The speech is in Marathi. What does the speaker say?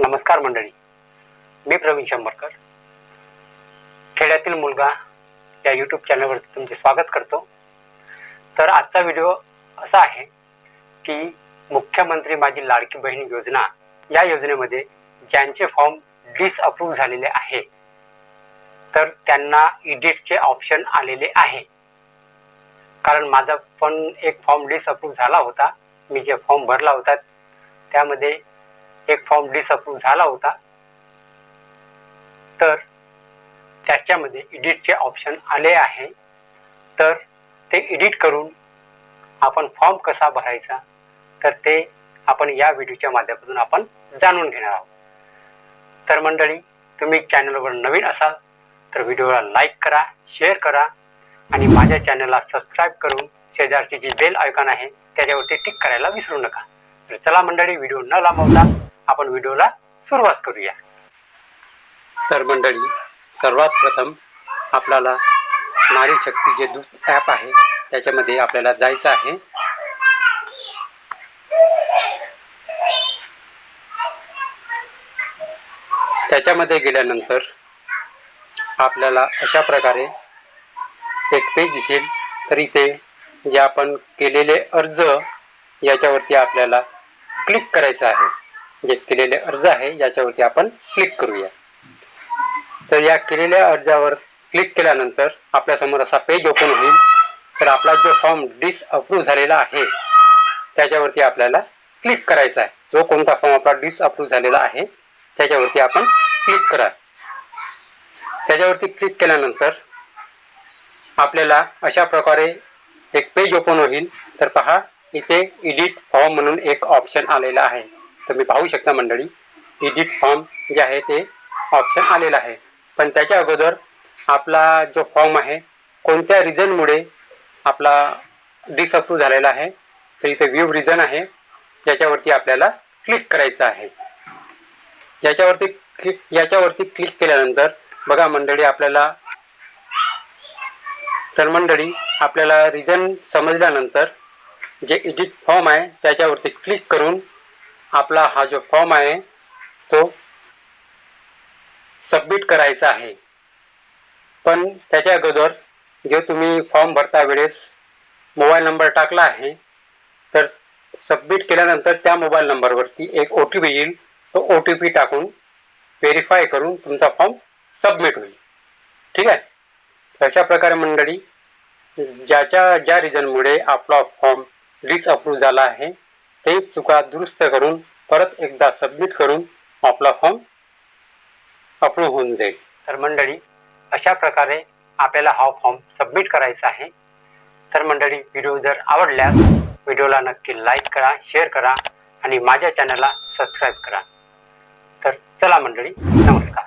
नमस्कार मंडळी. मी प्रवीण शंभरकर. खेड्यातील मुलगा या यूट्यूब चॅनलवरती तुमचे स्वागत करतो. तर आजचा व्हिडिओ असा आहे की मुख्यमंत्री माझी लाडकी बहीण योजना या योजनेमध्ये ज्यांचे फॉर्म डिसअप्रूव्ह झालेले आहे तर त्यांना इडिटचे ऑप्शन आलेले आहे. कारण माझा पण एक फॉर्म डिसअप्रूव्ह झाला होता. मी जे फॉर्म भरला होता त्यामध्ये एक फॉर्म डिसअप्रूव्ह झाला होता. तर त्याच्यामध्ये एडिटचे ऑप्शन आले आहे. तर ते एडिट करून आपण फॉर्म कसा भरायचा तर ते आपण या व्हिडिओच्या माध्यमातून आपण जाणून घेणार आहोत. तर मंडळी तुम्ही चॅनलवर नवीन असाल तर व्हिडिओला लाईक करा शेअर करा आणि माझ्या चॅनलला सबस्क्राईब करून शेजारची जी बेल आयकॉन आहे त्याच्यावरती टिक करायला विसरू नका. तर चला मंडळी व्हिडिओ न लांबवता आपण व्हिडिओला सुरुवात करूया. तर मंडळी सर्वात प्रथम आपल्याला नारी शक्ती जे दूत ॲप आहे त्याच्यामध्ये आपल्याला जायचं आहे. त्याच्यामध्ये गेल्यानंतर आपल्याला अशा प्रकारे एक पेज दिसेल. तर इथे जे आपण केलेले अर्ज याच्यावरती आपल्याला क्लिक करायचं आहे. जे केलेले अर्ज आहे याच्यावरती आपण क्लिक करूया. तर या केलेल्या अर्जावर क्लिक केल्यानंतर आपल्यासमोर असा पेज ओपन होईल. तर आपला जो फॉर्म डिसअप्रूव्ह झालेला आहे त्याच्यावरती आपल्याला क्लिक करायचा आहे. जो कोणता फॉर्म आपला डिसअप्रूव्ह झालेला आहे त्याच्यावरती आपण क्लिक करा. त्याच्यावरती क्लिक केल्यानंतर आपल्याला अशा प्रकारे एक पेज ओपन होईल. तर पहा इथे इडिट फॉर्म म्हणून एक ऑप्शन आलेला आहे. तुम्ही पाहू शकता मंडळी एडिट फॉर्म जे आहे ते ऑप्शन आलेलं आहे. पण त्याच्या अगोदर आपला जो फॉर्म आहे कोणत्या रिझनमुळे आपला डिसअप्रूव्ह झालेला आहे तर इथे व्ह्यू रिझन आहे याच्यावरती आपल्याला क्लिक करायचं आहे. याच्यावरती क्लिक याच्यावरती क्लिक केल्यानंतर बघा मंडळी आपल्याला तर मंडळी आपल्याला रिझन समजल्यानंतर जे एडिट फॉर्म आहे त्याच्यावरती क्लिक करून आपला हा जो फॉर्म आहे तो सबमिट करायचा आहे. पण त्याच्या अगोदर जे तुम्ही फॉर्म भरता वेळेस मोबाईल नंबर टाकला आहे तर सबमिट केल्यानंतर त्या मोबाईल नंबरवरती एक ओ टी पी येईल. तो ओ टी पी टाकून व्हेरीफाय करून तुमचा फॉर्म सबमिट होईल. ठीक आहे? तर अशा प्रकारे मंडळी ज्याच्या ज्या रिझनमुळे आपला फॉर्म डिसअप्रूव्ह झाला आहे ते चुका दुरुस्त करून परत एकदा सबमिट करून आपला फॉर्म अप्रूव्ह होऊन जाईल. तर मंडळी अशा प्रकारे आपल्याला हा फॉर्म सबमिट करायचा आहे. तर मंडळी व्हिडिओ जर आवडल्यास व्हिडिओला नक्की लाईक करा शेअर करा आणि माझ्या चॅनलला सबस्क्राईब करा. तर चला मंडळी नमस्कार.